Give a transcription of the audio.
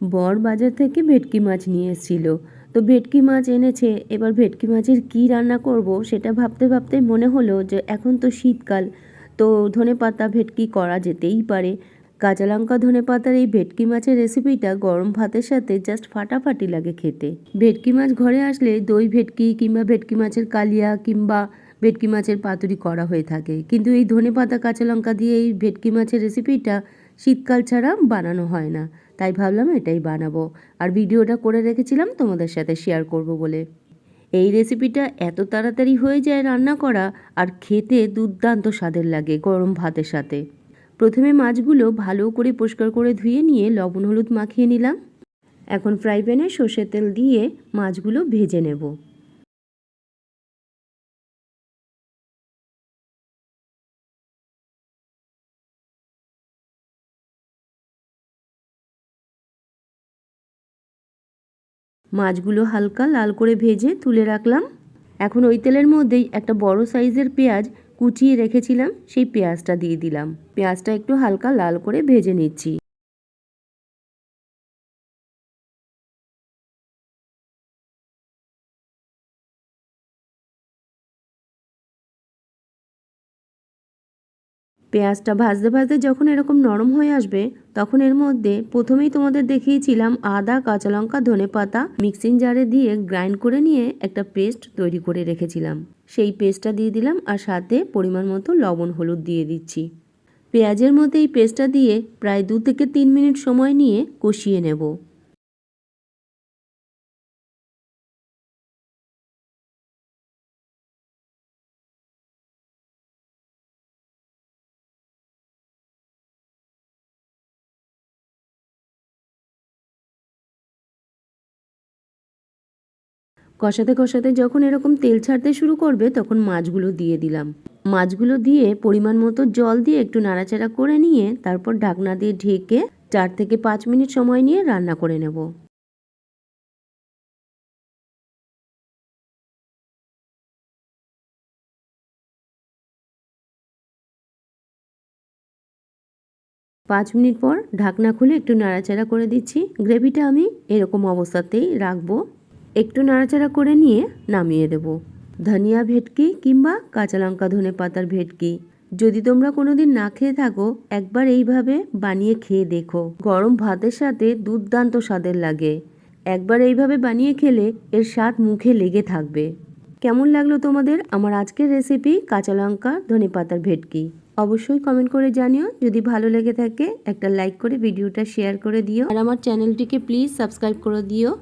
বর বাজার থেকে ভেটকি মাছ নিয়ে এসেছিল। তো ভেটকি মাছ এনেছে, এবার ভেটকি মাছের কী রান্না করব সেটা ভাবতে ভাবতে মনে হলো যে এখন তো শীতকাল, তো ধনে পাতা ভেটকি করা যেতেই পারে। কাঁচা লঙ্কা, ধনে পাতার এই ভেটকি মাছের রেসিপিটা গরম ভাতের সাথে জাস্ট ফাটাফাটি লাগে খেতে। ভেটকি মাছ ঘরে আসলে দই ভেটকি কিংবা ভেটকি মাছের কালিয়া কিংবা ভেটকি মাছের পাতুরি করা হয়ে থাকে। কিন্তু এই ধনে পাতা, কাঁচা লঙ্কা দিয়ে এই ভেটকি মাছের রেসিপিটা শীতকাল ছাড়া বানানো হয় না। তাই ভাবলাম এটাই বানাবো। আর ভিডিওটা করে রেখেছিলাম তোমাদের সাথে শেয়ার করব বলে। এই রেসিপিটা এত তাড়াতাড়ি হয়ে যায় রান্না করা আর খেতে দুর্দান্ত স্বাদের লাগে গরম ভাতের সাথে। প্রথমে মাছগুলো ভালো করে পরিষ্কার করে ধুয়ে নিয়ে লবণ হলুদ মাখিয়ে নিলাম। এখন ফ্রাই প্যানে সর্ষের তেল দিয়ে মাছগুলো ভেজে নেব। মাছগুলো হালকা লাল করে ভেজে তুলে রাখলাম। এখন ওই তেলের মধ্যেই একটা বড় সাইজের পেঁয়াজ কুচিয়ে রেখেছিলাম, সেই পেঁয়াজটা দিয়ে দিলাম। পেঁয়াজটা একটু হালকা লাল করে ভেজে নিচ্ছি। পেঁয়াজটা ভাজতে ভাজতে যখন এরকম নরম হয়ে আসবে, তখন এর মধ্যে প্রথমেই তোমাদের দেখিয়েছিলাম আদা, কাঁচা লঙ্কা, ধনে পাতা মিক্সিং জারে দিয়ে গ্রাইন্ড করে নিয়ে একটা পেস্ট তৈরি করে রেখেছিলাম। সেই পেস্টটা দিয়ে দিলাম আর সাথে পরিমাণ মতো লবণ, হলুদ দিয়ে দিচ্ছি। পেঁয়াজের মধ্যে এই পেস্টটা দিয়ে প্রায় দু থেকে তিন মিনিট সময় নিয়ে কষিয়ে নেব। কষাতে কষাতে যখন এরকম তেল ছাড়তে শুরু করবে, তখন মাছগুলো দিয়ে দিলাম। মাছগুলো দিয়ে পরিমাণ মতো জল দিয়ে একটু নাড়াচাড়া করে নিয়ে তারপর ঢাকনা দিয়ে ঢেকে চার থেকে পাঁচ মিনিট সময় নিয়ে রান্না করে নেব। পাঁচ মিনিট পর ঢাকনা খুলে একটু নাড়াচাড়া করে দিচ্ছি। গ্রেভিটা আমি এরকম অবস্থাতেই রাখব। একটু নাড়াচাড়া করে নিয়ে নামিয়ে দেব। ধনিয়া ভেটকি কিংবা কাঁচা লঙ্কা ধনে পাতার ভেটকি। যদি তোমরা কোনোদিন না খেয়ে থাকো, একবার এইভাবে বানিয়ে খেয়ে দেখো। গরম ভাতের সাথে দুর্দান্ত স্বাদের লাগে। একবার এইভাবে বানিয়ে খেলে এর স্বাদ মুখে লেগে থাকবে। কেমন লাগল তোমাদের আমার আজকের রেসিপি কাঁচা লঙ্কা, ধনে পাতার ভেটকি? অবশ্যই কমেন্ট করে জানিও। যদি ভালো লেগে থাকে, একটা লাইক করে ভিডিওটা শেয়ার করে দিও। আর আমার চ্যানেলটিকে প্লিজ সাবস্ক্রাইব করে দিও।